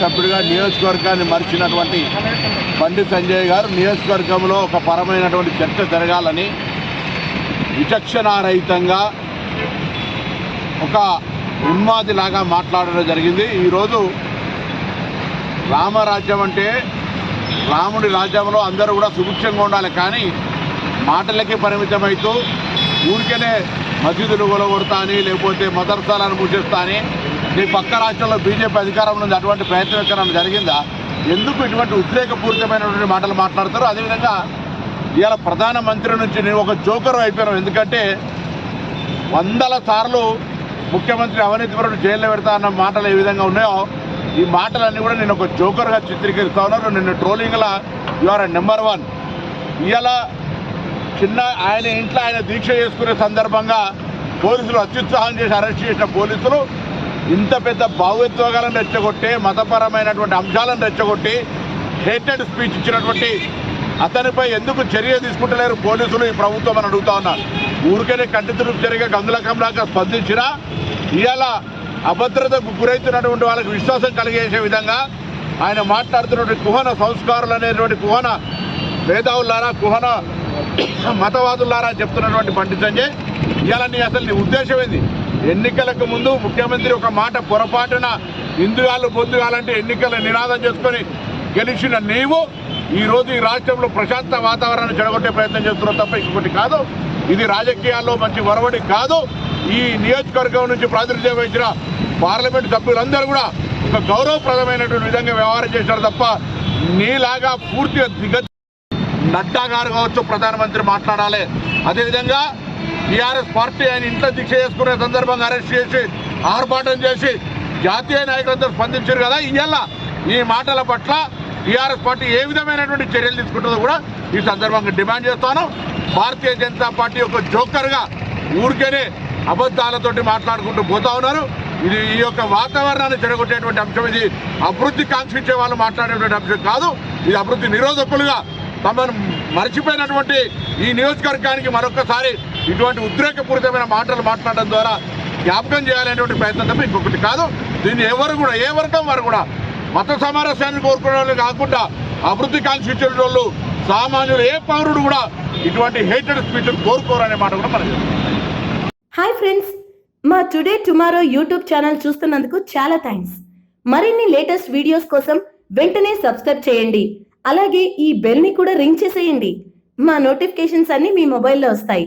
సభ్యుడిగా నియోజకవర్గాన్ని మరిచినటువంటి బండి సంజయ్ గారు నియోజకవర్గంలో ఒక పరమైనటువంటి చర్చ జరగాలని విచక్షణారహితంగా ఒక ఉన్మాదిలాగా మాట్లాడడం జరిగింది. ఈరోజు రామరాజ్యం అంటే రాముడి రాజ్యంలో అందరూ కూడా సుభిక్షంగా ఉండాలి. కానీ మాటలకి పరిమితమవుతూ ఊరికనే మసీదులు కొలగొడతా అని లేకపోతే మదర్సాలను మూసేస్తా అని మీ పక్క రాష్ట్రంలో బీజేపీ అధికారంలో ఉంది అటువంటి ప్రయత్నం ఎక్కడైనా జరిగిందా? ఎందుకు ఇటువంటి ఉద్రేకపూరితమైనటువంటి మాటలు మాట్లాడతారు? అదేవిధంగా ఇవాళ ప్రధానమంత్రి నుంచి నేను ఒక జోకర్ అయిపోయాను. ఎందుకంటే వందల సార్లు ముఖ్యమంత్రి అవినీతిపరుడు జైల్లో పెడతా అన్న మాటలు ఏ విధంగా ఉన్నాయో ఈ మాటలన్నీ కూడా నేను ఒక జోకర్గా చిత్రీకరిస్తా ఉన్నారు నిన్న ట్రోలింగ్లా ఆర్ నెంబర్ వన్. ఇవాళ చిన్న ఆయన ఇంట్లో ఆయన దీక్ష చేసుకునే సందర్భంగా పోలీసులు అత్యుత్సాహం చేసి అరెస్ట్ చేసిన పోలీసులు ఇంత పెద్ద భావోద్వేగాలను రెచ్చగొట్టి మతపరమైనటువంటి అంశాలను రెచ్చగొట్టి హేటెడ్ స్పీచ్ ఇచ్చినటువంటి అతనిపై ఎందుకు చర్య తీసుకుంటలేరు పోలీసులు? ఈ ప్రభుత్వం అని అడుగుతా ఉన్నారు. ఊరికనే కంటి జరిగే గంగులకంలాగా స్పందించినా ఇవాళ అభద్రతకు గురవుతున్నటువంటి వాళ్ళకి విశ్వాసం కలిగేసే విధంగా ఆయన మాట్లాడుతున్నటువంటి కుహన సంస్కారాలు అనేటువంటి కుహన మేధావులారా కుహన మతవాదులారా చెప్తున్నటువంటి బండి సంజయ్ ఇవాళ నీ అసలు నీ ఉద్దేశం ఏంది? ఎన్నికలకు ముందు ముఖ్యమంత్రి ఒక మాట పొరపాటున ఇందుగాలు పొందుగాలంటే ఎన్నికల నినాదం చేసుకొని గెలిచిన నీవు ఈరోజు ఈ రాష్ట్రంలో ప్రశాంత వాతావరణాన్ని చెడగొట్టే ప్రయత్నం చేస్తున్నావు తప్ప ఇంకొకటి కాదు. ఇది రాజకీయాల్లో మంచి ఒరవడి కాదు. ఈ నియోజకవర్గం నుంచి ప్రాతినిధ్యం వహించిన పార్లమెంట్ సభ్యులందరూ కూడా ఒక గౌరవప్రదమైనటువంటి విధంగా వ్యవహారం చేశారు తప్ప నీలాగా పూర్తిగా దిగ నడ్డా గారు కావచ్చు ప్రధానమంత్రి మాట్లాడాలి. అదేవిధంగా టీఆర్ఎస్ పార్టీ ఆయన ఇంట్లో దీక్ష చేసుకునే సందర్భంగా అరెస్ట్ చేసి ఆర్భాటం చేసి జాతీయ నాయకులందరూ స్పందించారు కదా. ఇవాళ ఈ మాటల పట్ల టీఆర్ఎస్ పార్టీ ఏ విధమైనటువంటి చర్యలు తీసుకుంటుందో కూడా ఈ సందర్భంగా డిమాండ్ చేస్తాను. భారతీయ జనతా పార్టీ యొక్క జోకర్గా ఊరికేనే అబద్ధాలతోటి మాట్లాడుకుంటూ పోతా ఉన్నారు. ఇది ఈ యొక్క వాతావరణాన్ని చెడగొట్టేటువంటి అంశం. ఇది అభివృద్ధి కాంక్షించే వాళ్ళు మాట్లాడేటువంటి అంశం కాదు. ఇది అభివృద్ధి నిరోధకులుగా తమను మర్చిపోయినటువంటి ఈ నియోజకవర్గానికి మరొకసారి ఇటువంటి ఉద్రేకపూరితమైన మాటలు మాట్లాడడం ద్వారా జ్ఞాపకం చేయాలనేటువంటి ప్రయత్నం తప్ప ఇంకొకటి కాదు. దీన్ని ఎవరు కూడా ఏ వర్గం వారు కూడా మత సామరస్యాన్ని కోరుకునే వాళ్ళు కాకుండా అభివృద్ధి కాంక్షించే వాళ్ళు సామాన్యులు ఏ పౌరుడు కూడా ఇటువంటి హేటెడ్ స్పీచ్ కోరుకోరనే మాట కూడా మనం హాయ్ ఫ్రెండ్స్ మా టుడే టుమారో యూట్యూబ్ ఛానల్ చూస్తున్నందుకు చాలా థ్యాంక్స్ మరిన్ని లేటెస్ట్ వీడియోస్ కోసం వెంటనే సబ్స్క్రైబ్ చేయండి. అలాగే ఈ బెల్ని కూడా రింగ్ చేసేయండి. మా నోటిఫికేషన్స్ అన్నీ మీ మొబైల్లో వస్తాయి.